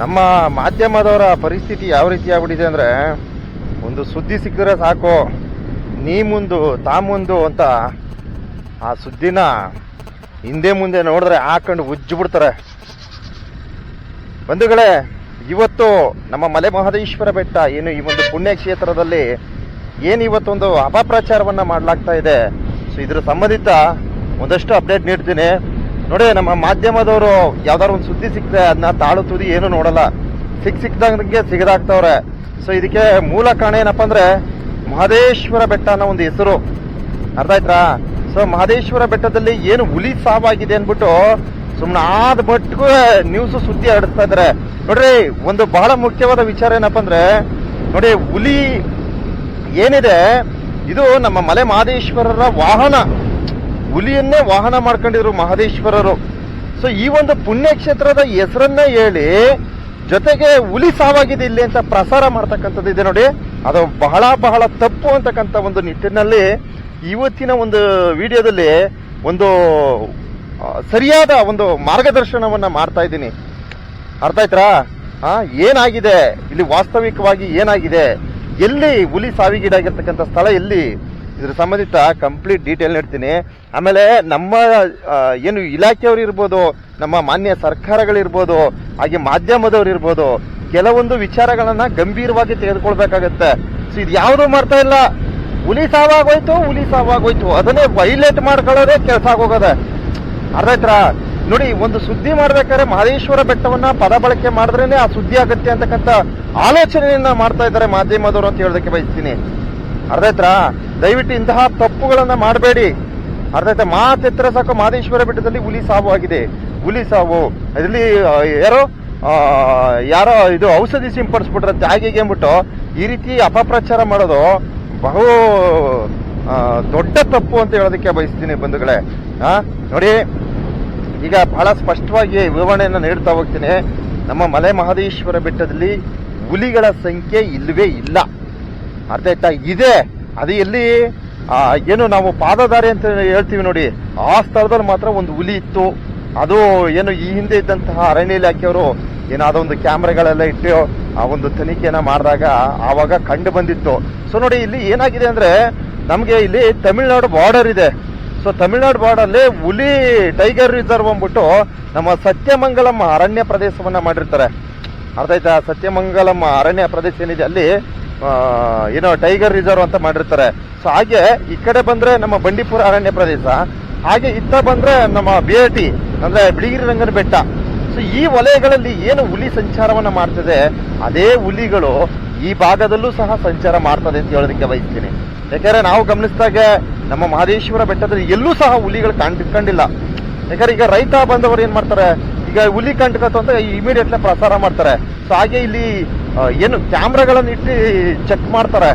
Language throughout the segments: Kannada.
ನಮ್ಮ ಮಾಧ್ಯಮದವರ ಪರಿಸ್ಥಿತಿ ಯಾವ ರೀತಿ ಆಗ್ಬಿಟ್ಟಿದೆ ಅಂದರೆ, ಒಂದು ಸುದ್ದಿ ಸಿಕ್ಕಿದ್ರೆ ಸಾಕು, ನೀ ಮುಂದು, ತಾ ಮುಂದು ಅಂತ ಆ ಸುದ್ದಿನ ಹಿಂದೆ ಮುಂದೆ ನೋಡಿದ್ರೆ ಹಾಕೊಂಡು ಉಜ್ಜಿಬಿಡ್ತಾರೆ. ಬಂಧುಗಳೇ, ಇವತ್ತು ನಮ್ಮ ಮಲೆ ಮಹದೇಶ್ವರ ಬೆಟ್ಟ, ಏನು ಈ ಒಂದು ಪುಣ್ಯಕ್ಷೇತ್ರದಲ್ಲಿ ಏನು ಇವತ್ತೊಂದು ಅಪಪ್ರಚಾರವನ್ನ ಮಾಡಲಾಗ್ತಾ ಇದೆ. ಸೊ ಇದ್ರ ಸಂಬಂಧಿತ ಒಂದಷ್ಟು ಅಪ್ಡೇಟ್ ನೀಡ್ತೀನಿ. ನೋಡಿ, ನಮ್ಮ ಮಾಧ್ಯಮದವರು ಯಾವ್ದಾದ್ರು ಒಂದು ಸುದ್ದಿ ಸಿಕ್ತೆ ಅದನ್ನ ತಾಳು ತುದಿ ಏನು ನೋಡಲ್ಲ. ಸಿಕ್ ಸಿಕ್ದಂಗೆ ಸಿಗದಾಗ್ತವ್ರೆ. ಸೊ ಇದಕ್ಕೆ ಮೂಲ ಕಾರಣ ಏನಪ್ಪ ಅಂದ್ರೆ, ಮಹದೇಶ್ವರ ಬೆಟ್ಟ ಅನ್ನೋ ಒಂದು ಹೆಸರು. ಅರ್ಥ ಆಯ್ತಾ? ಸೊ ಮಹದೇಶ್ವರ ಬೆಟ್ಟದಲ್ಲಿ ಏನು ಹುಲಿ ಸಾವಾಗಿದೆ ಅನ್ಬಿಟ್ಟು ಸುಮ್ಮನೆ ಆದ ಮಟ್ಟಿಗೂ ನ್ಯೂಸ್ ಸುದ್ದಿ ಹರಡಿಸ್ತಾ ಇದಾರೆ. ನೋಡ್ರಿ, ಒಂದು ಬಹಳ ಮುಖ್ಯವಾದ ವಿಚಾರ ಏನಪ್ಪ ಅಂದ್ರೆ, ನೋಡಿ, ಹುಲಿ ಏನಿದೆ, ಇದು ನಮ್ಮ ಮಲೆ ಮಹದೇಶ್ವರರ ವಾಹನ. ಹುಲಿಯನ್ನೇ ವಾಹನ ಮಾಡ್ಕೊಂಡಿದ್ರು ಮಹದೇಶ್ವರರು. ಸೊ ಈ ಒಂದು ಪುಣ್ಯಕ್ಷೇತ್ರದ ಹೆಸರನ್ನ ಹೇಳಿ ಜೊತೆಗೆ ಹುಲಿ ಸಾವಾಗಿದೆ ಇಲ್ಲಿ ಅಂತ ಪ್ರಸಾರ ಮಾಡ್ತಕ್ಕಂಥದ್ದು ಇದೆ ನೋಡಿ. ಅದು ಬಹಳ ಬಹಳ ತಪ್ಪು ಅಂತಕ್ಕಂಥ ಒಂದು ನಿಟ್ಟಿನಲ್ಲಿ ಇವತ್ತಿನ ಒಂದು ವಿಡಿಯೋದಲ್ಲಿ ಒಂದು ಸರಿಯಾದ ಒಂದು ಮಾರ್ಗದರ್ಶನವನ್ನ ಮಾಡ್ತಾ ಇದ್ದೀನಿ. ಅರ್ಥ ಆಯ್ತರಾ? ಆ, ಏನಾಗಿದೆ? ಇಲ್ಲಿ ವಾಸ್ತವಿಕವಾಗಿ ಏನಾಗಿದೆ? ಎಲ್ಲಿ ಹುಲಿ ಸಾವಿಗೀಡಾಗಿರ್ತಕ್ಕಂಥ ಸ್ಥಳ ಎಲ್ಲಿ? ಇದ್ರ ಸಂಬಂಧಿತ ಕಂಪ್ಲೀಟ್ ಡೀಟೇಲ್ ನೀಡ್ತೀನಿ ಆಮೇಲೆ ನಮ್ಮ ಏನು ಇಲಾಖೆಯವರು ಇರ್ಬೋದು, ನಮ್ಮ ಮಾನ್ಯ ಸರ್ಕಾರಗಳಿರ್ಬೋದು ಹಾಗೆ ಮಾಧ್ಯಮದವ್ರು ಇರ್ಬೋದು, ಕೆಲವೊಂದು ವಿಚಾರಗಳನ್ನ ಗಂಭೀರವಾಗಿ ತೆಗೆದುಕೊಳ್ಬೇಕಾಗತ್ತೆ. ಸೊ ಇದು ಯಾವುದು ಮಾಡ್ತಾ ಇಲ್ಲ? ಹುಲಿ ಸಾವಾಗೋಯ್ತು ಹುಲಿ ಸಾವಾಗೋಯ್ತು. ಅದನ್ನೇ ವೈಲೇಟ್ ಮಾಡ್ಕೊಳ್ಳೋದೇ ಕೆಲಸ ಆಗೋಗದೆ. ಅರ್ಥ ನೋಡಿ, ಒಂದು ಸುದ್ದಿ ಮಾಡ್ಬೇಕಾದ್ರೆ ಮಹದೇಶ್ವರ ಬೆಟ್ಟವನ್ನ ಪದ ಬಳಕೆ ಮಾಡಿದ್ರೇನೆ ಆ ಸುದ್ದಿ ಆಗತ್ತೆ ಅಂತಕ್ಕಂಥ ಆಲೋಚನೆಯನ್ನ ಮಾಡ್ತಾ ಇದ್ದಾರೆ ಮಾಧ್ಯಮದವರು ಅಂತ ಹೇಳೋದಕ್ಕೆ ಬಯಸ್ತೀನಿ. ಅರ್ಧ ದಯವಿಟ್ಟು ಇಂತಹ ತಪ್ಪುಗಳನ್ನು ಮಾಡಬೇಡಿ. ಅರ್ಥ ಮಾತೆತ್ತರ ಸಾಕು ಮಾದೇಶ್ವರ ಬೆಟ್ಟದಲ್ಲಿ ಹುಲಿ ಸಾವು ಆಗಿದೆ. ಹುಲಿ ಸಾವು. ಅದರಲ್ಲಿ ಯಾರೋ? ಯಾರೋ ಇದು ಔಷಧಿ ಸಿಂಪಡಿಸ್ಬಿಟ್ರೆ ಜಾಗಿಗೆ ಅಂದ್ಬಿಟ್ಟು ಈ ರೀತಿ ಅಪಪ್ರಚಾರ ಮಾಡೋದು ಬಹು ದೊಡ್ಡ ತಪ್ಪು ಅಂತ ಹೇಳೋದಕ್ಕೆ ಬಯಸ್ತೀನಿ ಬಂಧುಗಳೇ. ನೋಡಿ, ಈಗ ಬಹಳ ಸ್ಪಷ್ಟವಾಗಿ ವಿವರಣೆಯನ್ನು ನೀಡ್ತಾ ಹೋಗ್ತೀನಿ. ನಮ್ಮ ಮಲೆ ಮಹದೇಶ್ವರ ಬೆಟ್ಟದಲ್ಲಿ ಹುಲಿಗಳ ಸಂಖ್ಯೆ ಇಲ್ಲವೇ ಇಲ್ಲ. ಅರ್ಥ ಇದೆ. ಅದು ಎಲ್ಲಿ? ಏನು ನಾವು ಪಾದದಾರಿ ಅಂತ ಹೇಳ್ತೀವಿ ನೋಡಿ. ಆ ಸ್ಥಳದಲ್ಲಿ ಮಾತ್ರ ಒಂದು ಹುಲಿ ಇತ್ತು. ಅದು ಏನು ಈ ಹಿಂದೆ ಇದ್ದಂತಹ ಅರಣ್ಯ ಇಲಾಖೆಯವರು ಏನಾದೋ ಒಂದು ಕ್ಯಾಮ್ರಾಗಳೆಲ್ಲ ಇಟ್ಟು ಆ ಒಂದು ತನಿಖೆಯನ್ನ ಮಾಡಿದಾಗ ಆವಾಗ ಕಂಡು ಬಂದಿತ್ತು. ಸೊ ನೋಡಿ, ಇಲ್ಲಿ ಏನಾಗಿದೆ ಅಂದ್ರೆ ನಮಗೆ ಇಲ್ಲಿ ತಮಿಳ್ನಾಡು ಬಾರ್ಡರ್ ಇದೆ. ಸೊ ತಮಿಳ್ನಾಡು ಬಾರ್ಡಲ್ಲಿ ಹುಲಿ ಟೈಗರ್ ರಿಸರ್ವ್ ಅಂದ್ಬಿಟ್ಟು ನಮ್ಮ ಸತ್ಯಮಂಗಲಂ ಅರಣ್ಯ ಪ್ರದೇಶವನ್ನ ಮಾಡಿರ್ತಾರೆ. ಅರ್ಥ ಆಯ್ತಾ? ಸತ್ಯಮಂಗಲಂ ಅರಣ್ಯ ಪ್ರದೇಶ ಏನಿದೆ ಅಲ್ಲಿ ಏನೋ ಟೈಗರ್ ರಿಸರ್ವ್ ಅಂತ ಮಾಡಿರ್ತಾರೆ. ಸೊ ಹಾಗೆ ಈ ಕಡೆ ಬಂದ್ರೆ ನಮ್ಮ ಬಂಡೀಪುರ ಅರಣ್ಯ ಪ್ರದೇಶ, ಹಾಗೆ ಇತ್ತ ಬಂದ್ರೆ ನಮ್ಮ ಬಿಎಟಿ ಅಂದ್ರೆ ಬಿಳಿಗಿರಿ ರಂಗನ ಬೆಟ್ಟ. ಸೊ ಈ ವಲಯಗಳಲ್ಲಿ ಏನು ಹುಲಿ ಸಂಚಾರವನ್ನ ಮಾಡ್ತದೆ, ಅದೇ ಹುಲಿಗಳು ಈ ಭಾಗದಲ್ಲೂ ಸಹ ಸಂಚಾರ ಮಾಡ್ತದೆ ಅಂತ ಹೇಳೋದಕ್ಕೆ ಬಯಸ್ತೀನಿ. ಯಾಕಂದ್ರೆ ನಾವು ಗಮನಿಸಿದಾಗ ನಮ್ಮ ಮಹದೇಶ್ವರ ಬೆಟ್ಟದಲ್ಲಿ ಎಲ್ಲೂ ಸಹ ಹುಲಿಗಳು ಕಂಡಿಲ್ಲ. ಯಾಕಂದ್ರೆ ಈಗ ರೈತ ಬಂದವರು ಏನ್ ಮಾಡ್ತಾರೆ, ಈಗ ಹುಲಿ ಕಂಡ್ಕತ್ತು ಅಂತ ಇಮಿಡಿಯೇಟ್ಲಿ ಪ್ರಸಾರ ಮಾಡ್ತಾರೆ. ಸೊ ಹಾಗೆ ಇಲ್ಲಿ ಏನು ಕ್ಯಾಮ್ರಾಗಳನ್ನು ಇಟ್ಟು ಚೆಕ್ ಮಾಡ್ತಾರೆ.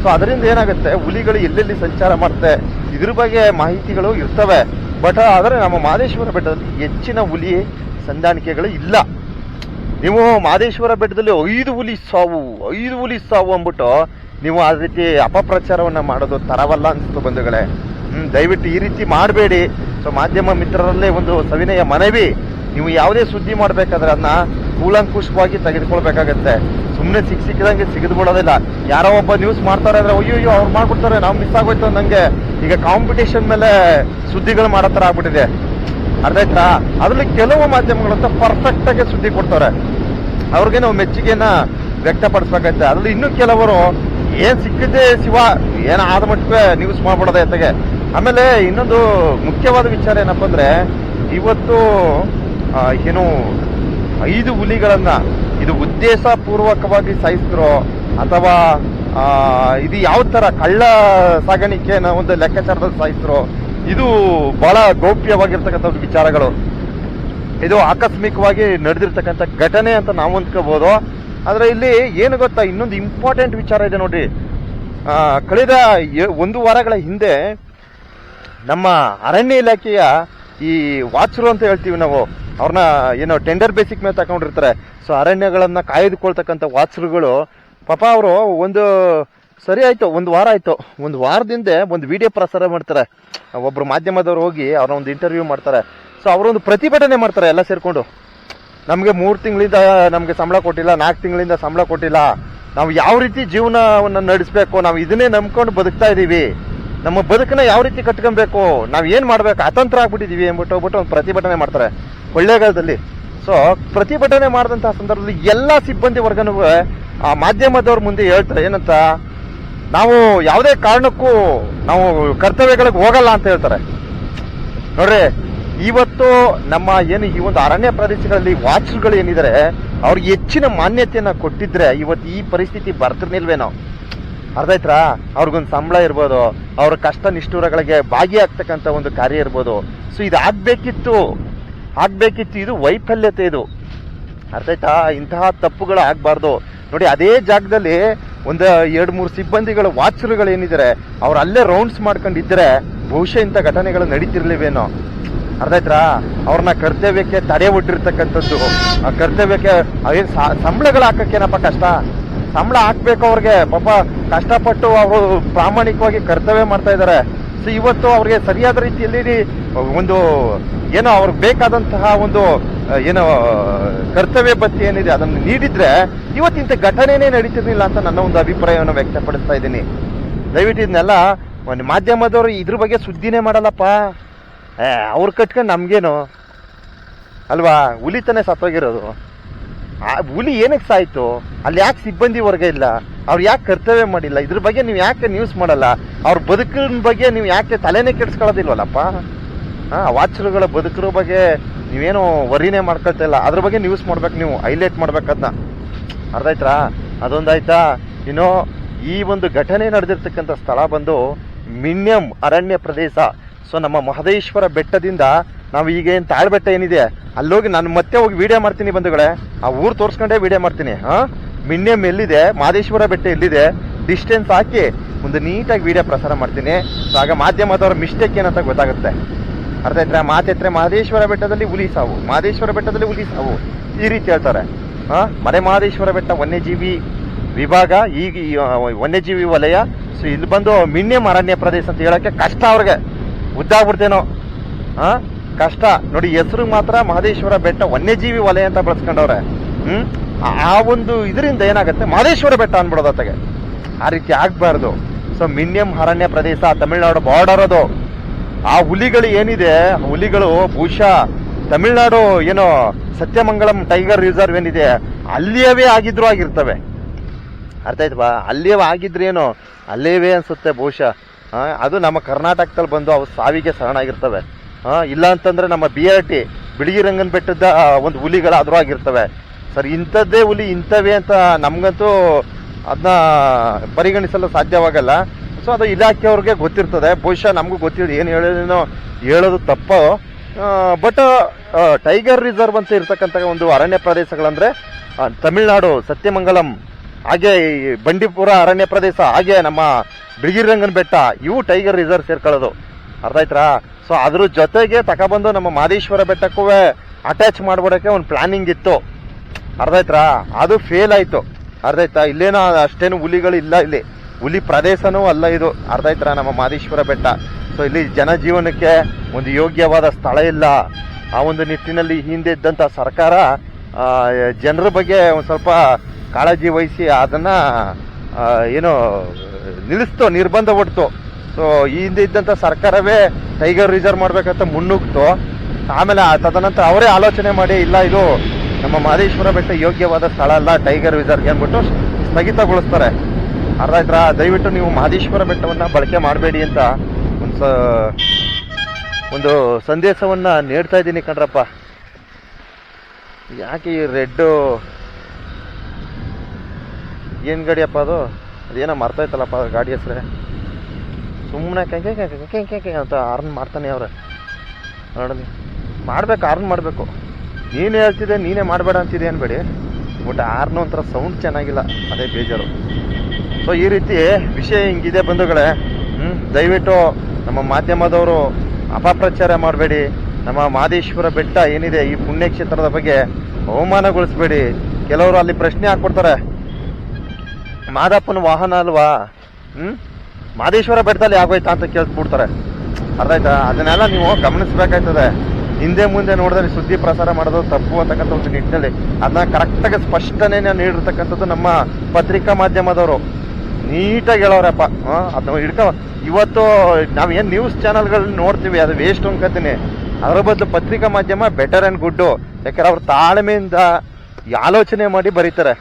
ಸೊ ಅದರಿಂದ ಏನಾಗುತ್ತೆ? ಹುಲಿಗಳು ಎಲ್ಲೆಲ್ಲಿ ಸಂಚಾರ ಮಾಡುತ್ತೆ ಇದ್ರ ಬಗ್ಗೆ ಮಾಹಿತಿಗಳು ಇರ್ತವೆ. ಬಟ್ ಆದರೆ ನಮ್ಮ ಮಹದೇಶ್ವರ ಬೆಟ್ಟದಲ್ಲಿ ಹೆಚ್ಚಿನ ಹುಲಿ ಸಂದಾಣಿಕೆಗಳು ಇಲ್ಲ. ನೀವು ಮಹದೇಶ್ವರ ಬೆಟ್ಟದಲ್ಲಿ ಐದು ಹುಲಿ ಸಾವು, ಐದು ಹುಲಿ ಸಾವು ಅಂದ್ಬಿಟ್ಟು ನೀವು ಆ ರೀತಿ ಅಪಪ್ರಚಾರವನ್ನು ಮಾಡೋದು ತರವಲ್ಲ ಅಂತ ಬಂಧುಗಳೇ. ಹ್ಞೂ ದಯವಿಟ್ಟು ಈ ರೀತಿ ಮಾಡಬೇಡಿ. ಸೊ ಮಾಧ್ಯಮ ಮಿತ್ರರಲ್ಲೇ ಒಂದು ಸವಿನಯ ಮನವಿ. ನೀವು ಯಾವುದೇ ಸುದ್ದಿ ಮಾಡಬೇಕಾದ್ರೆ ಅದನ್ನ ಕೂಲಂಕುಷವಾಗಿ ತೆಗೆದುಕೊಳ್ಬೇಕಾಗತ್ತೆ. ಸುಮ್ಮನೆ ಸಿಕ್ ಸಿಕ್ಕಿದಂಗೆ ಸಿಗದ್ಬಿಡೋದಿಲ್ಲ ಯಾರೋ ಒಬ್ಬ ನ್ಯೂಸ್ ಮಾಡ್ತಾರೆ ಅಂದ್ರೆ ಅಯ್ಯೋ ಅಯ್ಯೋ ಅವ್ರು ಮಾಡ್ಬಿಡ್ತಾರೆ, ನಾವು ಮಿಸ್ ಆಗೋಯ್ತು ನಂಗೆ. ಈಗ ಕಾಂಪಿಟೇಷನ್ ಮೇಲೆ ಸುದ್ದಿಗಳು ಮಾಡೋ ಥರ ಆಗ್ಬಿಟ್ಟಿದೆ. ಆಯ್ತಾ? ಅದ್ರಲ್ಲಿ ಕೆಲವು ಮಾಧ್ಯಮಗಳಂತ ಪರ್ಫೆಕ್ಟ್ ಆಗಿ ಸುದ್ದಿ ಕೊಡ್ತಾರೆ. ಅವ್ರಿಗೆ ನಾವು ಮೆಚ್ಚುಗೆಯನ್ನ ವ್ಯಕ್ತಪಡಿಸ್ಬೇಕಾಯ್ತೆ ಅದ್ರಲ್ಲಿ ಇನ್ನು ಕೆಲವರು, ಏನ್ ಸಿಕ್ಕಿದೆ ಶಿವ? ಏನ ಆದ ಮಟ್ಟಕ್ಕೆ ನ್ಯೂಸ್ ಮಾಡ್ಬಿಡೋದೆ ಆಮೇಲೆ ಇನ್ನೊಂದು ಮುಖ್ಯವಾದ ವಿಚಾರ ಏನಪ್ಪ ಅಂದ್ರೆ, ಇವತ್ತು ಏನು ಐದು ಹುಲಿಗಳನ್ನ ಇದು ಉದ್ದೇಶ ಪೂರ್ವಕವಾಗಿ ಅಥವಾ ಇದು ಯಾವ ತರ ಕಳ್ಳ ಸಾಗಾಣಿಕೆನ ಒಂದು ಲೆಕ್ಕಾಚಾರದಲ್ಲಿ ಸಾಯಿಸಿದ್ರು ಇದು ಬಹಳ ಗೌಪ್ಯವಾಗಿರ್ತಕ್ಕಂಥ ಒಂದು ವಿಚಾರಗಳು. ಇದು ಆಕಸ್ಮಿಕವಾಗಿ ನಡೆದಿರ್ತಕ್ಕಂಥ ಘಟನೆ ಅಂತ ನಾವು ಅಂದ್ಕೋಬಹುದು ಆದರೆ ಇಲ್ಲಿ ಏನು ಗೊತ್ತಾ, ಇನ್ನೊಂದು ಇಂಪಾರ್ಟೆಂಟ್ ವಿಚಾರ ಇದೆ ನೋಡಿ. ಕಳೆದ ಒಂದು ವಾರಗಳ ಹಿಂದೆ ನಮ್ಮ ಅರಣ್ಯ ಇಲಾಖೆಯ ಈ ವಾಚರು ಅಂತ ಹೇಳ್ತೀವಿ ನಾವು ಅವ್ರನ್ನ ಏನೋ ಟೆಂಡರ್ ಬೇಸಿಕ್ ಮೇಲೆ ತಗೊಂಡಿರ್ತಾರೆ ಸೊ ಅರಣ್ಯಗಳನ್ನು ಕಾಯ್ದುಕೊಳ್ತಕ್ಕಂಥ ವಾಚರುಗಳು ಪಾಪ ಅವರು ಒಂದು ಸರಿ ಆಯಿತು, ಒಂದು ವಾರ ಆಯ್ತು. ಒಂದು ವಾರದಿಂದ ಒಂದು ವಿಡಿಯೋ ಪ್ರಸಾರ ಮಾಡ್ತಾರೆ. ಒಬ್ಬರು ಮಾಧ್ಯಮದವ್ರು ಹೋಗಿ ಅವ್ರ ಒಂದು ಇಂಟರ್ವ್ಯೂ ಮಾಡ್ತಾರೆ. ಸೊ ಅವರೊಂದು ಪ್ರತಿಭಟನೆ ಮಾಡ್ತಾರೆ ಎಲ್ಲ ಸೇರಿಕೊಂಡು. ನಮಗೆ ಮೂರು ತಿಂಗಳಿಂದ ನಮಗೆ ಸಂಬಳ ಕೊಟ್ಟಿಲ್ಲ, ನಾಲ್ಕು ತಿಂಗಳಿಂದ ಸಂಬಳ ಕೊಟ್ಟಿಲ್ಲ. ನಾವು ಯಾವ ರೀತಿ ಜೀವನವನ್ನು ನಡೆಸಬೇಕು, ನಾವು ಇದನ್ನೇ ನಂಬ್ಕೊಂಡು ಬದುಕ್ತಾ ಇದ್ದೀವಿ ನಮ್ಮ ಬದುಕನ್ನ ಯಾವ ರೀತಿ ಕಟ್ಕೊಬೇಕು, ನಾವು ಏನು ಮಾಡ್ಬೇಕು, ಅತಂತ್ರ ಆಗ್ಬಿಟ್ಟಿದೀವಿ ಅಂದ್ಬಿಟ್ಟು ಹೋಗ್ಬಿಟ್ಟು ಒಂದು ಪ್ರತಿಭಟನೆ ಮಾಡ್ತಾರೆ. ಕೊಳ್ಳೇಗಾಲದಲ್ಲಿ ಸೊ ಪ್ರತಿಭಟನೆ ಮಾಡಿದಂತಹ ಸಂದರ್ಭದಲ್ಲಿ ಎಲ್ಲ ಸಿಬ್ಬಂದಿ ವರ್ಗನೂ, ಆ, ಮಾಧ್ಯಮದವ್ರ ಮುಂದೆ ಹೇಳ್ತಾರೆ, ಏನಂತ, ನಾವು ಯಾವುದೇ ಕಾರಣಕ್ಕೂ ನಾವು ಕರ್ತವ್ಯಗಳಿಗೆ ಹೋಗಲ್ಲ ಅಂತ ಹೇಳ್ತಾರೆ. ನೋಡ್ರಿ, ಇವತ್ತು ನಮ್ಮ ಏನು ಈ ಒಂದು ಅರಣ್ಯ ಪ್ರದೇಶಗಳಲ್ಲಿ ವಾಚ್ಗಳು ಏನಿದ್ರೆ, ಅವ್ರಿಗೆ ಹೆಚ್ಚಿನ ಮಾನ್ಯತೆಯನ್ನ ಕೊಟ್ಟಿದ್ರೆ ಇವತ್ತು ಈ ಪರಿಸ್ಥಿತಿ ಬರ್ತಿರ್ನಿಲ್ವೇನೋ ಅರ್ಥ ಆಯ್ತಾ ಅವ್ರಿಗೊಂದು ಸಂಬಳ ಇರ್ಬೋದು, ಅವ್ರ ಕಷ್ಟ ನಿಷ್ಠೂರಗಳಿಗೆ ಭಾಗಿಯಾಗ್ತಕ್ಕಂಥ ಒಂದು ಕಾರ್ಯ ಇರ್ಬೋದು. ಸೊ ಇದು ಆಗ್ಬೇಕಿತ್ತು ಇದು ವೈಫಲ್ಯತೆ ಇದು. ಅರ್ಥ ಆಯ್ತಾ? ಇಂತಹ ತಪ್ಪುಗಳು ಆಗಬಾರ್ದು. ನೋಡಿ, ಅದೇ ಜಾಗದಲ್ಲಿ ಒಂದು ಎರಡು ಮೂರು ಸಿಬ್ಬಂದಿಗಳು, ವಾಚರ್ಗಳು ಏನಿದ್ದಾರೆ, ಅವ್ರು ಅಲ್ಲೇ ರೌಂಡ್ಸ್ ಮಾಡ್ಕೊಂಡಿದ್ರೆ ಬಹುಶಃ ಇಂಥ ಘಟನೆಗಳು ನಡೀತಿರ್ಲಿವೇನೋ ಅರ್ಥ ಆಯ್ತಾ? ಅವ್ರನ್ನ ಕರ್ತವ್ಯಕ್ಕೆ ತಡೆ ಒಡ್ಡಿರ್ತಕ್ಕಂಥದ್ದು. ಆ ಕರ್ತವ್ಯಕ್ಕೆ ಏನು ಸಂಬಳಗಳು ಹಾಕಕ್ಕೇನಪ್ಪ ಕಷ್ಟ? ಸಂಬಳ ಹಾಕ್ಬೇಕು ಅವ್ರಿಗೆ. ಪಾಪ ಕಷ್ಟಪಟ್ಟು ಅವರು ಪ್ರಾಮಾಣಿಕವಾಗಿ ಕರ್ತವ್ಯ ಮಾಡ್ತಾ ಇದ್ದಾರೆ. ಸೊ, ಇವತ್ತು ಅವ್ರಿಗೆ ಸರಿಯಾದ ರೀತಿಯಲ್ಲಿ ಒಂದು, ಏನೋ ಅವ್ರಿಗೆ ಬೇಕಾದಂತಹ ಒಂದು ಏನೋ ಕರ್ತವ್ಯ ಬತ್ತಿ ಏನಿದೆ ಅದನ್ನು ನೀಡಿದ್ರೆ ಇವತ್ತಿಂತ ಘಟನೆನೇ ನಡೀತಿರ್ಲಿಲ್ಲ ಅಂತ ನನ್ನ ಒಂದು ಅಭಿಪ್ರಾಯವನ್ನು ವ್ಯಕ್ತಪಡಿಸ್ತಾ ಇದ್ದೀನಿ. ದಯವಿಟ್ಟು ಇದನ್ನೆಲ್ಲ ಒಂದು ಮಾಧ್ಯಮದವರು ಇದ್ರ ಬಗ್ಗೆ ಸುದ್ದಿನೇ ಮಾಡಲ್ಲಪ್ಪ. ಅವ್ರು ಕಟ್ಕೊಂಡು ನಮಗೇನು? ಅಲ್ವಾ? ಹುಲಿ ತಾನೇ ಸತ್ತೋಗಿರೋದು. ಆ ಹುಲಿ ಏನಕ್ಕೆ ಸಾಯ್ತು? ಅಲ್ಲಿ ಯಾಕೆ ಸಿಬ್ಬಂದಿ ವರ್ಗ ಇಲ್ಲ? ಅವ್ರು ಯಾಕೆ ಕರ್ತವ್ಯ ಮಾಡಿಲ್ಲ? ಇದ್ರ ಬಗ್ಗೆ ನೀವು ಯಾಕೆ ನ್ಯೂಸ್ ಮಾಡಲ್ಲ? ಅವ್ರ ಬದುಕಿನ ಬಗ್ಗೆ ನೀವು ಯಾಕೆ ತಲೆನೇ ಕೆಡಿಸ್ಕೊಳ್ಳೋದಿಲ್ವಲ್ಲಪ್ಪ? ಹಾಂ, ವಾಚರುಗಳ ಬದುಕರ ಬಗ್ಗೆ ನೀವೇನು ವರಿನೇ ಮಾಡ್ಕೊಳ್ತಾ ಇಲ್ಲ. ಅದ್ರ ಬಗ್ಗೆ ನ್ಯೂಸ್ ಮಾಡ್ಬೇಕು ನೀವು ಹೈಲೈಟ್ ಮಾಡ್ಬೇಕದನ್ನ ಆಯ್ತಾ ಅದೊಂದಾಯ್ತಾ? ಇನ್ನು ಈ ಒಂದು ಘಟನೆ ನಡೆದಿರ್ತಕ್ಕಂಥ ಸ್ಥಳ ಬಂದು ಮಿನ್ಯಂ ಅರಣ್ಯ ಪ್ರದೇಶ. ಸೊ, ನಮ್ಮ ಮಹದೇಶ್ವರ ಬೆಟ್ಟದಿಂದ ನಾವು ಈಗ ಏನು ತಾಳ್ಬೆಟ್ಟ ಏನಿದೆ? ಅಲ್ಲೋಗಿ ನಾನು ಮತ್ತೆ ಹೋಗಿ ವಿಡಿಯೋ ಮಾಡ್ತೀನಿ ಬಂಧುಗಳೇ. ಆ ಊರು ತೋರಿಸ್ಕೊಂಡೇ ವಿಡಿಯೋ ಮಾಡ್ತೀನಿ, ಹಾ? ಮಿನ್ನೆಮ್ ಎಲ್ಲಿದೆ ಮಾದೇಶ್ವರ ಬೆಟ್ಟ ಎಲ್ಲಿದೆ? ಡಿಸ್ಟೆನ್ಸ್ ಹಾಕಿ ಒಂದು ನೀಟಾಗಿ ವಿಡಿಯೋ ಪ್ರಸಾರ ಮಾಡ್ತೀನಿ. ಸೊ ಆಗ ಮಾಧ್ಯಮದವ್ರ ಮಿಸ್ಟೇಕ್ ಏನಂತ ಗೊತ್ತಾಗುತ್ತೆ. ಅರ್ಥ ಆಯ್ತಾ ಮಾತೆತ್ರೆ ಮಹದೇಶ್ವರ ಬೆಟ್ಟದಲ್ಲಿ ಹುಲಿ ಸಾವು. ಮಹದೇಶ್ವರ ಬೆಟ್ಟದಲ್ಲಿ ಹುಲಿ ಸಾವು. ಈ ರೀತಿ ಹೇಳ್ತಾರೆ, ಹಾಂ? ಮಲೆ ಮಹದೇಶ್ವರ ಬೆಟ್ಟ, ವನ್ಯಜೀವಿ ವಿಭಾಗ ಈಗ ವನ್ಯಜೀವಿ ವಲಯ. ಸೊ ಇಲ್ಲಿ ಬಂದು ಮಿನ್ಯಂ ಅರಣ್ಯ ಪ್ರದೇಶ ಅಂತ ಹೇಳೋಕೆ ಕಷ್ಟ ಅವ್ರಿಗೆ. ಉದ್ದಾಗ್ಬಿಡ್ತೇನೋ ಆ ಕಷ್ಟ. ನೋಡಿ, ಹೆಸರು ಮಾತ್ರ ಮಹದೇಶ್ವರ ಬೆಟ್ಟ, ವನ್ಯಜೀವಿ ವಲಯ ಅಂತ ಬಳಸ್ಕೊಂಡವ್ರೆ. ಹ್ಮ್? ಆ- ಒಂದು ಇದರಿಂದ ಏನಾಗುತ್ತೆ? ಮಹದೇಶ್ವರ ಬೆಟ್ಟ ಅನ್ಬಿಡೋದು ಅತ್ತಗೆ. ಆ ರೀತಿ ಆಗ್ಬಾರ್ದು. ಸೊ, ಮಿನ್ಯಂ ಅರಣ್ಯ ಪ್ರದೇಶ, ತಮಿಳ್ನಾಡು ಬಾರ್ಡರ್ ಅದು. ಆ ಹುಲಿಗಳು ಏನಿದೆ? ಹುಲಿಗಳು ಬಹುಶಃ ತಮಿಳ್ನಾಡು ಏನೋ ಸತ್ಯಮಂಗಲಂ ಟೈಗರ್ ರಿಸರ್ವ್ ಏನಿದೆ? ಅಲ್ಲಿಯವೇ ಆಗಿದ್ರು ಆಗಿರ್ತವೆ. ಅರ್ಥ ಆಯ್ತವಾ ಅಲ್ಲಿಯವೇ ಆಗಿದ್ರೇನು ಅಲ್ಲಿಯವೇ ಅನ್ಸುತ್ತೆ ಬಹುಶಃ ಅದು ನಮ್ಮ ಕರ್ನಾಟಕದಲ್ಲಿ ಬಂದು ಅವು ಸಾವಿಗೆ ಶರಣಾಗಿರ್ತವೆ. ಇಲ್ಲ ಅಂತಂದ್ರೆ ನಮ್ಮ ಬಿ ಆರ್ ಟಿ ಬಿಳಿಗಿರಂಗನ ಬೆಟ್ಟದ ಒಂದು ಹುಲಿಗಳ ಆಗಿರ್ತವೆ ಸರ್, ಇಂಥದ್ದೇ ಹುಲಿ ಇಂಥವೇ ಅಂತ ನಮಗಂತೂ ಅದನ್ನ ಪರಿಗಣಿಸಲು ಸಾಧ್ಯವಾಗಲ್ಲ. ಸೊ ಅದು ಇಲಾಖೆಯವ್ರಿಗೆ ಗೊತ್ತಿರ್ತದೆ. ಬಹುಶಃ ನಮಗೂ ಗೊತ್ತಿರೋದು ಏನು ಹೇಳೋದೇನೋ ಹೇಳೋದು ತಪ್ಪು. ಬಟ್ ಟೈಗರ್ ರಿಸರ್ವ್ ಅಂತ ಇರ್ತಕ್ಕಂಥ ಒಂದು ಅರಣ್ಯ ಪ್ರದೇಶಗಳಂದ್ರೆ ತಮಿಳ್ನಾಡು, ಸತ್ಯಮಂಗಲಂ, ಹಾಗೆ ಬಂಡೀಪುರ ಅರಣ್ಯ ಪ್ರದೇಶ, ಹಾಗೆ ನಮ್ಮ ಬಿಳಿಗಿರಂಗನ ಬೆಟ್ಟ, ಇವು ಟೈಗರ್ ರಿಸರ್ವ್ ಸೇರ್ಕೊಳ್ಳೋದು. ಅರ್ಥ ಆಯ್ತಾ ಸೊ ಅದ್ರ ಜೊತೆಗೆ ತಗೊಬಂದು ನಮ್ಮ ಮಾದೇಶ್ವರ ಬೆಟ್ಟಕ್ಕೂ ಅಟ್ಯಾಚ್ ಮಾಡ್ಬಿಡಕ್ಕೆ ಒಂದು ಪ್ಲಾನಿಂಗ್ ಇತ್ತು. ಅರ್ಧ ಆಯ್ತಾ ಅದು ಫೇಲ್ ಆಯ್ತು. ಅರ್ಧ ಆಯ್ತಾ? ಇಲ್ಲೇನೋ ಅಷ್ಟೇನು ಹುಲಿಗಳು ಇಲ್ಲ ಇಲ್ಲಿ. ಹುಲಿ ಪ್ರದೇಶನೂ ಅಲ್ಲ ಇದು. ಅರ್ಧ ಆಯ್ತಾ ನಮ್ಮ ಮಾದೇಶ್ವರ ಬೆಟ್ಟ? ಸೊ ಇಲ್ಲಿ ಜನಜೀವನಕ್ಕೆ ಒಂದು ಯೋಗ್ಯವಾದ ಸ್ಥಳ ಇಲ್ಲ. ಆ ಒಂದು ನಿಟ್ಟಿನಲ್ಲಿ ಹಿಂದೆ ಇದ್ದಂಥ ಸರ್ಕಾರ ಜನರ ಬಗ್ಗೆ ಒಂದು ಸ್ವಲ್ಪ ಕಾಳಜಿ ವಹಿಸಿ ಅದನ್ನ ಏನು, ನಿಲ್ಲಿಸ್ತು, ನಿರ್ಬಂಧ ಒಡ್ತು ಸೊ ಈ ಹಿಂದೆ ಇದ್ದಂಥ ಸರ್ಕಾರವೇ ಟೈಗರ್ ರಿಸರ್ವ್ ಮಾಡಬೇಕಂತ ಮುನ್ನುಗ್ತು. ಆಮೇಲೆ ತದನಂತರ ಅವರೇ ಆಲೋಚನೆ ಮಾಡಿ, ಇಲ್ಲ, ಇದು ನಮ್ಮ ಮಹದೇಶ್ವರ ಬೆಟ್ಟ ಯೋಗ್ಯವಾದ ಸ್ಥಳ ಅಲ್ಲ ಟೈಗರ್ ರಿಸರ್ವ್ ಅಂದ್ಬಿಟ್ಟು ಸ್ಥಗಿತಗೊಳಿಸ್ತಾರೆ. ಅರ್ಥ ಆಯ್ತಾ ದಯವಿಟ್ಟು ನೀವು ಮಹದೇಶ್ವರ ಬೆಟ್ಟವನ್ನು ಬಳಕೆ ಮಾಡಬೇಡಿ ಅಂತ ಒಂದು ಸ ಒಂದು ಸಂದೇಶವನ್ನ ನೀಡ್ತಾ ಇದ್ದೀನಿ ಕಣ್ರಪ್ಪ. ಯಾಕೆ ಈ ರೆಡ್ಡು ಏನು ಗಾಡಿಯಪ್ಪ ಅದು? ಅದೇನೋ ಮರ್ತೈತಲ್ಲಪ್ಪ ಅದು ಗಾಡಿ ಹೆಸ್ರೆ? ಸುಮ್ಮನೆ ಕೆಂಕೆ ಕೆಂಕೆ ಕೆಂಕೆ ಕೆಂಕೆ ಅಂತ ಆರ್ನ್ ಮಾಡ್ತಾನೆ ಅವ್ರೆ. ನೋಡಿದ್ವಿ ಮಾಡ್ಬೇಕು ಆರ್ನ್ ಮಾಡಬೇಕು. ನೀನೇ ಹೇಳ್ತಿದ್ದೆ, ನೀನೇ ಮಾಡಬೇಡ ಅಂತಿದೆ ಅನ್ಬೇಡಿ. ಬಟ್ ಆರ್ನ್ ಒಂಥರ ಸೌಂಡ್ ಚೆನ್ನಾಗಿಲ್ಲ, ಅದೇ ಬೇಜಾರು. ಸೊ ಈ ರೀತಿ ವಿಷಯ ಹಿಂಗಿದೆ ಬಂಧುಗಳೇ. ಹ್ಞೂ ದಯವಿಟ್ಟು ನಮ್ಮ ಮಾಧ್ಯಮದವರು ಅಪಪ್ರಚಾರ ಮಾಡಬೇಡಿ. ನಮ್ಮ ಮಾದೇಶ್ವರ ಬೆಟ್ಟ ಏನಿದೆ ಈ ಪುಣ್ಯಕ್ಷೇತ್ರದ ಬಗ್ಗೆ ಅವಮಾನಗೊಳಿಸ್ಬೇಡಿ. ಕೆಲವರು ಅಲ್ಲಿ ಪ್ರಶ್ನೆ ಹಾಕ್ಬಿಡ್ತಾರೆ ಮಾದಪ್ಪನ ವಾಹನ ಅಲ್ವಾ? ಹ್ಮ್? ಮಾದೇಶ್ವರ ಬೆಟ್ಟದಲ್ಲಿ ಆಗೋಯ್ತಾ ಅಂತ ಕೇಳಿಸ್ಬಿಡ್ತಾರೆ. ಅರ್ಥ ಆಯ್ತಾ? ಅದನ್ನೆಲ್ಲ ನೀವು ಗಮನಿಸ್ಬೇಕಾಯ್ತದೆ. ಹಿಂದೆ ಮುಂದೆ ನೋಡಿದ್ರೆ ಸುದ್ದಿ ಪ್ರಸಾರ ಮಾಡೋದು ತಪ್ಪು ಅಂತಕ್ಕಂಥ ಒಂದು ನಿಟ್ಟಿನಲ್ಲಿ. ಅದನ್ನ ಕರೆಕ್ಟಾಗಿ ಸ್ಪಷ್ಟನೆ ನೀಡಿರ್ತಕ್ಕಂಥದ್ದು ನಮ್ಮ ಪತ್ರಿಕಾ ಮಾಧ್ಯಮದವರು. ನೀಟಾಗಿ ಹೇಳೋರಪ್ಪ. ಅದನ್ನ ಹಿಡ್ಕೊ. ಇವತ್ತು ನಾವು ಏನು ನ್ಯೂಸ್ ಚಾನಲ್ಗಳನ್ನ ನೋಡ್ತೀವಿ, ಅದು ವೇಸ್ಟ್ ಅನ್ಕೋತೀನಿ ಅದರ ಬದಲು ಪತ್ರಿಕಾ ಮಾಧ್ಯಮ ಬೆಟರ್ ಆ್ಯಂಡ್ ಗುಡ್ಡು ಯಾಕಂದ್ರೆ ಅವ್ರ ತಾಳ್ಮೆಯಿಂದ ಆಲೋಚನೆ ಮಾಡಿ ಬರೀತಾರೆ.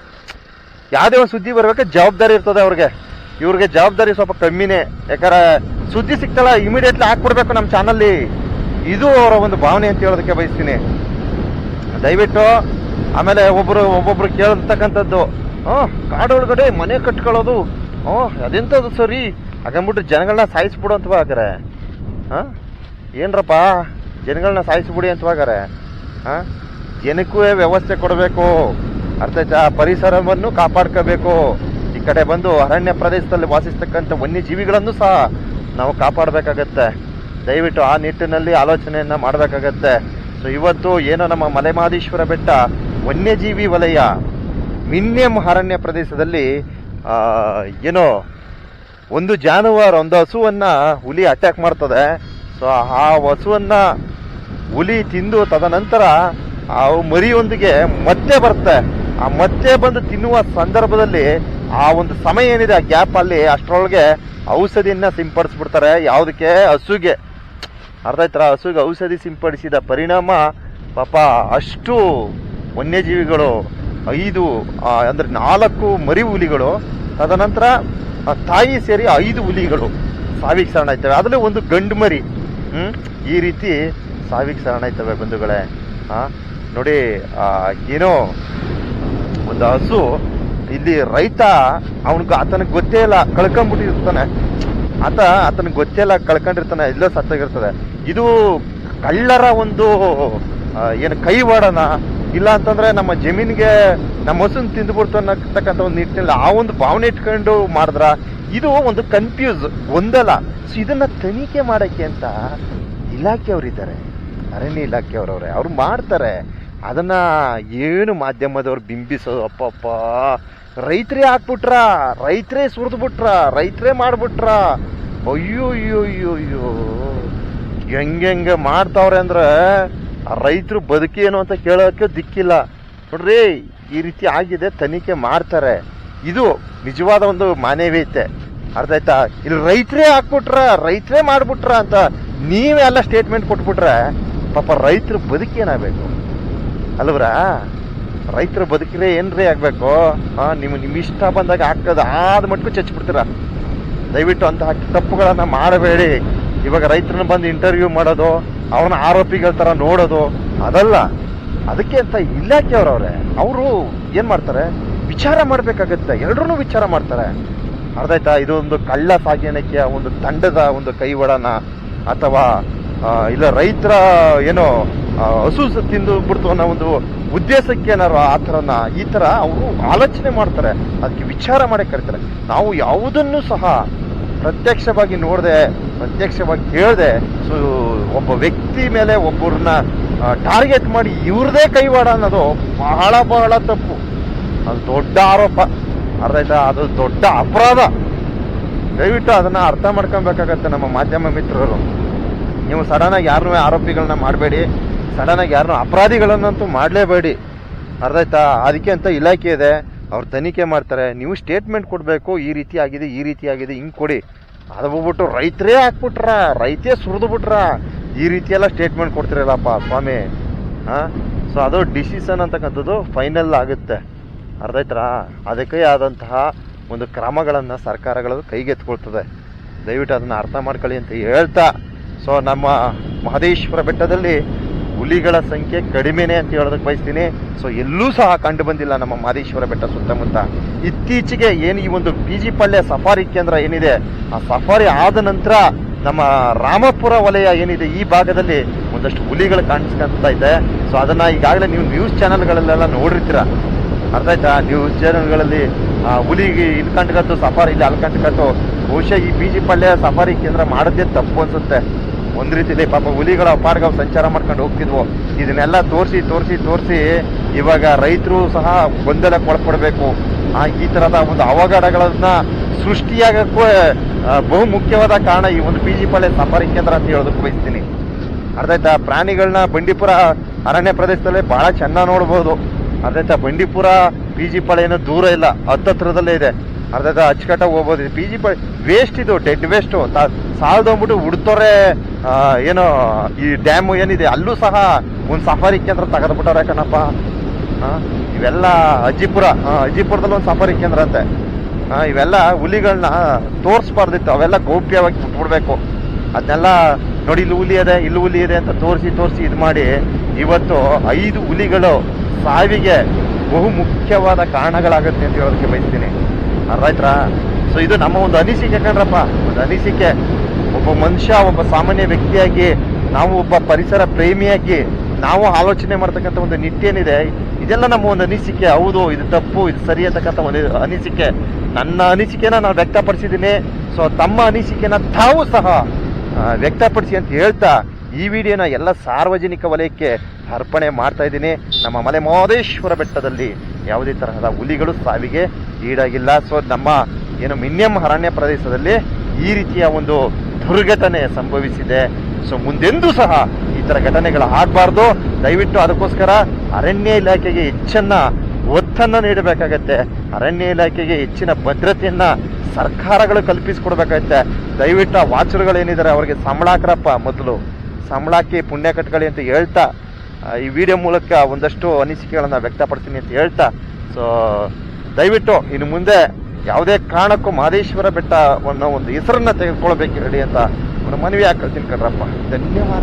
ಯಾವುದೇ ಒಂದು ಸುದ್ದಿ ಬರ್ಬೇಕು ಜವಾಬ್ದಾರಿ ಇರ್ತದೆ ಅವ್ರಿಗೆ. ಇವ್ರಿಗೆ ಜವಾಬ್ದಾರಿ ಸ್ವಲ್ಪ ಕಮ್ಮಿನೇ. ಯಾಕಂದ್ರೆ ಸುದ್ದಿ ಸಿಕ್ತಲ್ಲ ಇಮಿಡಿಯೇಟ್ಲಿ ಹಾಕ್ಬಿಡ್ಬೇಕು ನಮ್ಮ ಚಾನಲ್ಲಿ ಇದು ಅವರ ಒಂದು ಭಾವನೆ ಅಂತ ಹೇಳೋದಕ್ಕೆ ಬಯಸ್ತೀನಿ. ದಯವಿಟ್ಟು ಆಮೇಲೆ ಒಬ್ಬರು ಒಬ್ಬೊಬ್ರು ಕೇಳ್ತಕ್ಕಂಥದ್ದು, ಹ್ಞೂ, ಕಾಡೊಳಗಡೆ ಮನೆ ಕಟ್ಕೊಳ್ಳೋದು, ಹ್ಞೂ, ಅದೆಂಥದ್ದು ಸರಿ? ಹಾಗಂದ್ಬಿಟ್ಟು ಜನಗಳನ್ನ ಸಾಯಿಸ್ಬಿಡು ಅಂತ ಹಾಗಾರೆ ಹಾಂ? ಏನ್ರಪ್ಪ? ಜನಗಳನ್ನ ಸಾಯಿಸ್ಬಿಡಿ ಅಂತ ಹಾಗಾರೆ ಹಾಂ? ಜನಕ್ಕೂ ವ್ಯವಸ್ಥೆ ಕೊಡಬೇಕು. ಅರ್ಥ ಪರಿಸರವನ್ನು ಕಾಪಾಡ್ಕೋಬೇಕು. ಈ ಕಡೆ ಬಂದು ಅರಣ್ಯ ಪ್ರದೇಶದಲ್ಲಿ ವಾಸಿಸ್ತಕ್ಕಂಥ ವನ್ಯಜೀವಿಗಳನ್ನು ಸಹ ನಾವು ಕಾಪಾಡಬೇಕಾಗತ್ತೆ. ದಯವಿಟ್ಟು ಆ ನಿಟ್ಟಿನಲ್ಲಿ ಆಲೋಚನೆಯನ್ನು ಮಾಡಬೇಕಾಗತ್ತೆ. ಸೊ ಇವತ್ತು ಏನೋ ನಮ್ಮ ಮಲೆಮಹದೇಶ್ವರ ಬೆಟ್ಟ ವನ್ಯಜೀವಿ ವಲಯ ಮಿನ್ಯಂ ಅರಣ್ಯ ಪ್ರದೇಶದಲ್ಲಿ ಏನೋ ಒಂದು ಜಾನುವಾರು, ಒಂದು ಹಸುವನ್ನು ಹುಲಿ ಅಟ್ಯಾಕ್ ಮಾಡ್ತದೆ. ಸೊ ಆ ಹಸುವನ್ನು ಹುಲಿ ತಿಂದು ತದನಂತರ ಆ ಮರಿಯೊಂದಿಗೆ ಮತ್ತೆ ಬರುತ್ತೆ. ಆ ಮತ್ತೆ ಬಂದು ತಿನ್ನುವ ಸಂದರ್ಭದಲ್ಲಿ ಆ ಒಂದು ಸಮಯ ಏನಿದೆ, ಆ ಗ್ಯಾಪ್ ಅಲ್ಲಿ ಅಷ್ಟರೊಳಗೆ ಔಷಧಿಯನ್ನ ಸಿಂಪಡಿಸ್ಬಿಡ್ತಾರೆ. ಯಾವುದಕ್ಕೆ? ಹಸುಗೆ. ಅರ್ಥ ಆಯ್ತಾರ? ಹಸುಗೆ ಔಷಧಿ ಸಿಂಪಡಿಸಿದ ಪರಿಣಾಮ ಪಾಪ ಅಷ್ಟು ವನ್ಯಜೀವಿಗಳು, ಐದು ಅಂದ್ರೆ ನಾಲ್ಕು ಮರಿ ಹುಲಿಗಳು, ತದನಂತರ ತಾಯಿ ಸೇರಿ ಐದು ಹುಲಿಗಳು ಸಾವಿಗೆ ಶರಣಾಯ್ತವೆ ಅದರಲ್ಲಿ ಒಂದು ಗಂಡು ಮರಿ. ಹ್ಮ್? ಈ ರೀತಿ ಸಾವಿಗೆ ಶರಣಾಯ್ತವೆ ಬಂಧುಗಳೇ. ಆ, ನೋಡಿ ಏನೋ ಒಂದು ಹಸು ಇಲ್ಲಿ ರೈತ ಅವನಿಗೆ ಆತನಿಗೆ ಗೊತ್ತೇ ಇಲ್ಲ ಕಳ್ಕೊಂಡ್ಬಿಟ್ಟಿರ್ತಾನೆ ಆತ ಆತನಿಗೆ ಗೊತ್ತೇ ಇಲ್ಲ, ಕಳ್ಕೊಂಡಿರ್ತಾನೆ ಎಲ್ಲೋ ಸತ್ತಾಗಿರ್ತದೆ. ಇದು ಕಳ್ಳರ ಒಂದು ಏನು ಕೈವಾಡನ? ಇಲ್ಲ ಅಂತಂದ್ರೆ ನಮ್ಮ ಜಮೀನಿಗೆ ನಮ್ಮ ಹಸುನ್ ತಿಂದ್ಬಿಡ್ತು ಅನ್ನತಕ್ಕಂಥ ಒಂದು ನಿಟ್ಟಿನಲ್ಲಿ ಆ ಒಂದು ಭಾವನೆ ಇಟ್ಕೊಂಡು ಮಾಡಿದ್ರ ಇದು ಒಂದು ಕನ್ಫ್ಯೂಸ್ ಒಂದಲ್ಲ. ಸೊ ಇದನ್ನ ತನಿಖೆ ಮಾಡಕ್ಕೆ ಅಂತ ಇಲಾಖೆಯವರಿದ್ದಾರೆ. ಅರಣ್ಯ ಇಲಾಖೆಯವರವ್ರೆ, ಅವ್ರು ಮಾಡ್ತಾರೆ. ಅದನ್ನ ಏನು ಮಾಧ್ಯಮದವ್ರು ಬಿಂಬಿಸೋದು? ಅಪ್ಪಪ್ಪ. ರೈತರೇ ಹಾಕ್ಬಿಟ್ರ? ರೈತರೇ ಸುರಿದ್ಬಿಟ್ರ? ರೈತರೇ ಮಾಡ್ಬಿಟ್ರ? ಅಯ್ಯೋ ಅಯ್ಯೋ ಅಯ್ಯೋ ಅಯ್ಯೋ. ಹೆಂಗೆ ಮಾಡ್ತಾವ್ರೆ ಅಂದ್ರೆ ರೈತರು ಬದುಕೇನು ಅಂತ ಕೇಳೋಕ್ಕೆ ದಿಕ್ಕಿಲ್ಲ. ನೋಡ್ರಿ, ಈ ರೀತಿ ಆಗಿದೆ, ತನಿಖೆ ಮಾಡ್ತಾರೆ. ಇದು ನಿಜವಾದ ಒಂದು ಮಾನವೀಯತೆ. ಅರ್ಥ ಆಯ್ತಾ? ಇಲ್ಲಿ ರೈತರೇ ಹಾಕ್ಬಿಟ್ರ? ರೈತರೇ ಮಾಡ್ಬಿಟ್ರ ಅಂತ ನೀವೇ ಎಲ್ಲ ಸ್ಟೇಟ್ಮೆಂಟ್ ಕೊಟ್ಬಿಟ್ರೆ ಪಾಪ ರೈತರು ಬದುಕೇನಾಗಬೇಕು? ಅಲ್ವ್ರಾ? ರೈತರ ಬದುಕಿದ್ರೆ ಏನ್ರಿ ಆಗಬೇಕು? ಹಾಂ ನಿಮ್ಮ ನಿಮ್ಮ ಇಷ್ಟ ಬಂದಾಗ ಹಾಕೋದು ಆದ ಮಟ್ಟಿಗೂ ಚಚ್ಬಿಡ್ತೀರ ದಯವಿಟ್ಟು ಅಂತ ತಪ್ಪುಗಳನ್ನು ಮಾಡಬೇಡಿ. ಇವಾಗ ರೈತರನ್ನ ಬಂದು ಇಂಟರ್ವ್ಯೂ ಮಾಡೋದು, ಅವ್ರನ್ನ ಆರೋಪಿಗಳ ಥರ ನೋಡೋದು, ಅದಲ್ಲ. ಅದಕ್ಕೆ ಅಂತ ಇಲಾಖೆಯವ್ರವ್ರೆ ಅವರು ಏನು ಮಾಡ್ತಾರೆ? ವಿಚಾರ ಮಾಡಬೇಕಾಗತ್ತೆ. ಎಲ್ಲರೂ ವಿಚಾರ ಮಾಡ್ತಾರೆ. ಅರ್ಧಾಯ್ತಾ ಒಂದು ಕಳ್ಳ ಸಾಗಾಣಿಕೆಯ ಒಂದು ತಂಡದ ಒಂದು ಕೈವಾಡನ, ಅಥವಾ ಇಲ್ಲ ರೈತರ, ಏನೋ ಹಸು ತಿಂದು ಬಿಡ್ತು ಅನ್ನೋ ಒಂದು ಉದ್ದೇಶಕ್ಕೆ ಏನಾರು ಆ ಥರನ, ಈ ಥರ ಅವರು ಆಲೋಚನೆ ಮಾಡ್ತಾರೆ. ಅದಕ್ಕೆ ವಿಚಾರ ಮಾಡಿ ಕರಿತಾರೆ. ನಾವು ಯಾವುದನ್ನು ಸಹ ಪ್ರತ್ಯಕ್ಷವಾಗಿ ನೋಡದೆ, ಪ್ರತ್ಯಕ್ಷವಾಗಿ ಕೇಳದೆ ಸೊ, ಒಬ್ಬ ವ್ಯಕ್ತಿ ಮೇಲೆ ಒಬ್ಬರನ್ನ ಟಾರ್ಗೆಟ್ ಮಾಡಿ ಇವ್ರದೇ ಕೈವಾಡ ಅನ್ನೋದು ಬಹಳ ಬಹಳ ತಪ್ಪು. ಅದು ದೊಡ್ಡ ಆರೋಪ. ಅರ್ಥ ಅದು ದೊಡ್ಡ ಅಪರಾಧ. ದಯವಿಟ್ಟು ಅದನ್ನ ಅರ್ಥ ಮಾಡ್ಕೊಬೇಕಾಗತ್ತೆ ನಮ್ಮ ಮಾಧ್ಯಮ ಮಿತ್ರರು. ನೀವು ಸಡನ್ ಆಗಿ ಯಾರನ್ನೂ ಆರೋಪಿಗಳನ್ನ ಮಾಡಬೇಡಿ. ಸಡನ್ ಆಗಿ ಯಾರನ್ನೂ ಅಪರಾಧಿಗಳನ್ನಂತೂ ಮಾಡಲೇಬೇಡಿ. ಅರ್ಧೈತಾ ಆಯ್ತಾ? ಅದಕ್ಕೆ ಅಂತ ಇಲಾಖೆ ಇದೆ. ಅವ್ರು ತನಿಖೆ ಮಾಡ್ತಾರೆ. ನೀವು ಸ್ಟೇಟ್ಮೆಂಟ್ ಕೊಡಬೇಕು. ಈ ರೀತಿ ಆಗಿದೆ, ಈ ರೀತಿ ಆಗಿದೆ, ಹಿಂಗೆ ಕೊಡಿ. ಅದು ಹೋಗ್ಬಿಟ್ಟು ರೈತರೇ ಹಾಕ್ಬಿಟ್ರ. ರೈತೇ ಸುರಿದು ಬಿಟ್ರ. ಈ ರೀತಿ ಎಲ್ಲ ಸ್ಟೇಟ್ಮೆಂಟ್ ಕೊಡ್ತಿರಲ್ಲಪ್ಪ ಸ್ವಾಮಿ. ಹಾಂ? ಸೊ ಅದು ಡಿಸಿಷನ್ ಅಂತಕ್ಕಂಥದ್ದು ಫೈನಲ್ ಆಗುತ್ತೆ. ಆಯ್ತಾ? ಅದಕ್ಕೆ ಆದಂತಹ ಒಂದು ಕ್ರಮಗಳನ್ನು ಸರ್ಕಾರಗಳು ಕೈಗೆತ್ಕೊಳ್ತದೆ ದಯವಿಟ್ಟು ಅದನ್ನು ಅರ್ಥ ಮಾಡ್ಕೊಳ್ಳಿ ಅಂತ ಹೇಳ್ತಾ. ಸೊ ನಮ್ಮ ಮಹದೇಶ್ವರ ಬೆಟ್ಟದಲ್ಲಿ ಹುಲಿಗಳ ಸಂಖ್ಯೆ ಕಡಿಮೆನೆ ಅಂತ ಹೇಳೋದಕ್ಕೆ ಬಯಸ್ತೀನಿ. ಸೊ ಎಲ್ಲೂ ಸಹ ಕಂಡು ಬಂದಿಲ್ಲ ನಮ್ಮ ಮಾದೇಶ್ವರ ಬೆಟ್ಟ ಸುತ್ತಮುತ್ತ. ಇತ್ತೀಚೆಗೆ ಏನು ಈ ಒಂದು ಬಿ ಜಿ ಪಳ್ಳೆ ಸಫಾರಿ ಕೇಂದ್ರ ಏನಿದೆ ಆ ಸಫಾರಿ ಆದ ನಂತರ ನಮ್ಮ ರಾಮಪುರ ವಲಯ ಏನಿದೆ ಈ ಭಾಗದಲ್ಲಿ ಒಂದಷ್ಟು ಹುಲಿಗಳು ಕಾಣಿಸ್ಕೊಂತ ಇದೆ. ಸೊ ಅದನ್ನ ಈಗಾಗಲೇ ನೀವು ನ್ಯೂಸ್ ಚಾನೆಲ್ಗಳಲ್ಲೆಲ್ಲ ನೋಡಿರ್ತೀರ. ಅರ್ಥ ಆಯ್ತಾ ನ್ಯೂಸ್ ಚಾನೆಲ್ಗಳಲ್ಲಿ ಆ, ಹುಲಿಗೆ ಇಲ್ಲಿ ಕಂಡ್ಕತ್ತು ಸಫಾರಿ ಇಲ್ಲಿ ಅಲ್ಲಿ ಕಂಡ್ಕತ್ತು ಬಹುಶಃ ಈ ಪಳ್ಳೆ ಸಫಾರಿ ಕೇಂದ್ರ ಮಾಡದೇ ತಪ್ಪು ಅನ್ಸುತ್ತೆ. ಒಂದ್ ರೀತಿಲಿ ಪಾಪ ಹುಲಿಗಳ ಅವು ಸಂಚಾರ ಮಾಡ್ಕೊಂಡು ಹೋಗ್ತಿದ್ವು. ಇದನ್ನೆಲ್ಲ ತೋರಿಸಿ ತೋರಿಸಿ ತೋರಿಸಿ ಇವಾಗ ರೈತರು ಸಹ ಗೊಂದಲಕ್ಕೆ ಒಳಪಡಬೇಕು. ಈ ತರದ ಒಂದು ಅವಘಡಗಳನ್ನ ಸೃಷ್ಟಿಯಾಗಕ್ಕೂ ಬಹು ಮುಖ್ಯವಾದ ಕಾರಣ ಈ ಒಂದು ಪಿ ಜಿ ಪಾಳೆ ಸಫಾರಿ ಕೇಂದ್ರ ಅಂತ ಹೇಳೋದಕ್ಕೆ ಬಯಸ್ತೀನಿ. ಅರ್ಧಾಯ್ತಾ ಪ್ರಾಣಿಗಳನ್ನ ಬಂಡೀಪುರ ಅರಣ್ಯ ಪ್ರದೇಶದಲ್ಲಿ ಬಹಳ ಚೆನ್ನಾಗಿ ನೋಡ್ಬೋದು. ಅರ್ಧಾಯ್ತಾ ಬಂಡೀಪುರ ಪಿ ಜಿ ಪಾಳೆ ಏನೋ ದೂರ ಇಲ್ಲ, ಹತ್ತತ್ರದಲ್ಲೇ ಇದೆ. ಅರ್ಧ ಅಚ್ಚುಕಟ್ಟಾಗಿ ಹೋಗ್ಬೋದು. ಪಿ ಜಿ ಪಾಳೆ ವೇಸ್ಟ್ ಇದು ಡೆಡ್ ವೇಸ್ಟು ಸಾಲದೋಗ್ಬಿಟ್ಟು ಉಡ್ತೋರೆ ಏನು, ಈ ಡ್ಯಾಮ್ ಏನಿದೆ, ಅಲ್ಲೂ ಸಹ ಒಂದು ಸಫಾರಿ ಕೇಂದ್ರ ತೆಗೆದ್ಬಿಟ್ಟವ್ರೆ ಕಣಪ್ಪ. ಇವೆಲ್ಲ ಅಜ್ಜಿಪುರ ಅಜ್ಜಿಪುರದಲ್ಲಿ ಒಂದು ಸಫಾರಿ ಕೇಂದ್ರ ಅಂತೆ. ಇವೆಲ್ಲ ಹುಲಿಗಳನ್ನ ತೋರಿಸ್ಬಾರ್ದಿತ್ತು, ಅವೆಲ್ಲ ಗೌಪ್ಯವಾಗಿ ಬಿಟ್ಬಿಡ್ಬೇಕು. ಅದನ್ನೆಲ್ಲ ನೋಡಿ ಇಲ್ಲಿ ಹುಲಿ ಇದೆ, ಇಲ್ಲಿ ಹುಲಿ ಇದೆ ಅಂತ ತೋರಿಸಿ ತೋರಿಸಿ ಇದು ಮಾಡಿ ಇವತ್ತು ಐದು ಹುಲಿಗಳು ಸಾವಿಗೆ ಬಹು ಮುಖ್ಯವಾದ ಕಾರಣಗಳಾಗುತ್ತೆ ಅಂತ ಹೇಳೋದಕ್ಕೆ ಬಯಸ್ತೀನಿ. ಅರ್ಧಾಯ್ತಾ ಸೊ ಇದು ನಮ್ಮ ಒಂದು ಅನಿಸಿಕೆ ಕಣ್ರಪ್ಪ ಒಂದು ಅನಿಸಿಕೆ. ಒಬ್ಬ ಮನುಷ್ಯ, ಒಬ್ಬ ಸಾಮಾನ್ಯ ವ್ಯಕ್ತಿಯಾಗಿ, ನಾವು ಒಬ್ಬ ಪರಿಸರ ಪ್ರೇಮಿಯಾಗಿ, ನಾವು ಆಲೋಚನೆ ಮಾಡ್ತಕ್ಕಂಥ ಒಂದು ನಿಟ್ಟೇನಿದೆ ಇದೆಲ್ಲ ನಮ್ಮ ಒಂದು ಅನಿಸಿಕೆ. ಹೌದು, ಇದು ತಪ್ಪು, ಇದು ಸರಿ ಅಂತಕ್ಕಂಥ ಒಂದು ಅನಿಸಿಕೆ. ನನ್ನ ಅನಿಸಿಕೆನ ನಾನು ವ್ಯಕ್ತಪಡಿಸಿದ್ದೀನಿ. ಸೊ ತಮ್ಮ ಅನಿಸಿಕೆನ ತಾವು ಸಹ ವ್ಯಕ್ತಪಡಿಸಿ ಅಂತ ಹೇಳ್ತಾ ಈ ವಿಡಿಯೋನ ಎಲ್ಲ ಸಾರ್ವಜನಿಕ ವಲಯಕ್ಕೆ ಅರ್ಪಣೆ ಮಾಡ್ತಾ ಇದ್ದೀನಿ. ನಮ್ಮ ಮಲೆ ಮಹದೇಶ್ವರ ಬೆಟ್ಟದಲ್ಲಿ ಯಾವುದೇ ತರಹದ ಹುಲಿಗಳು ಸಾವಿಗೆ ಈಡಾಗಿಲ್ಲ. ಸೊ ನಮ್ಮ ಏನು ಮಿನ್ಯಂ ಅರಣ್ಯ ಪ್ರದೇಶದಲ್ಲಿ ಈ ರೀತಿಯ ಒಂದು ದುರ್ಘಟನೆ ಸಂಭವಿಸಿದೆ. ಸೊ ಮುಂದೆಂದೂ ಸಹ ಈ ಥರ ಘಟನೆಗಳು ಆಗಬಾರ್ದು. ದಯವಿಟ್ಟು ಅದಕ್ಕೋಸ್ಕರ ಅರಣ್ಯ ಇಲಾಖೆಗೆ ಹೆಚ್ಚನ್ನ ಒತ್ತನ್ನು ನೀಡಬೇಕಾಗತ್ತೆ. ಅರಣ್ಯ ಇಲಾಖೆಗೆ ಹೆಚ್ಚಿನ ಭದ್ರತೆಯನ್ನು ಸರ್ಕಾರಗಳು ಕಲ್ಪಿಸಿಕೊಡ್ಬೇಕಾಗತ್ತೆ. ದಯವಿಟ್ಟು ಆ ವಾಚರ್ಗಳೇನಿದ್ದಾರೆ ಅವರಿಗೆ ಸಂಬಳ ಹಾಕ್ರಪ್ಪ ಮೊದಲು. ಸಂಬಳ ಹಾಕಿ ಪುಣ್ಯ ಕಟ್ಕೊಳ್ಳಿ ಅಂತ ಹೇಳ್ತಾ ಈ ವಿಡಿಯೋ ಮೂಲಕ ಒಂದಷ್ಟು ಅನಿಸಿಕೆಗಳನ್ನು ವ್ಯಕ್ತಪಡ್ತೀನಿ ಅಂತ ಹೇಳ್ತಾ, ಸೊ ದಯವಿಟ್ಟು ಇನ್ನು ಮುಂದೆ ಯಾವುದೇ ಕಾರಣಕ್ಕೂ ಮಹದೇಶ್ವರ ಬೆಟ್ಟವನ್ನು ಒಂದು ಹೆಸರನ್ನ ತೆಗೆದುಕೊಳ್ಬೇಕು ಹೇಳಿ ಅಂತ ಮನವಿ ಹಾಕೊಳ್ತೀನಿ ಕಣ್ರಪ್ಪ ಧನ್ಯವಾದ.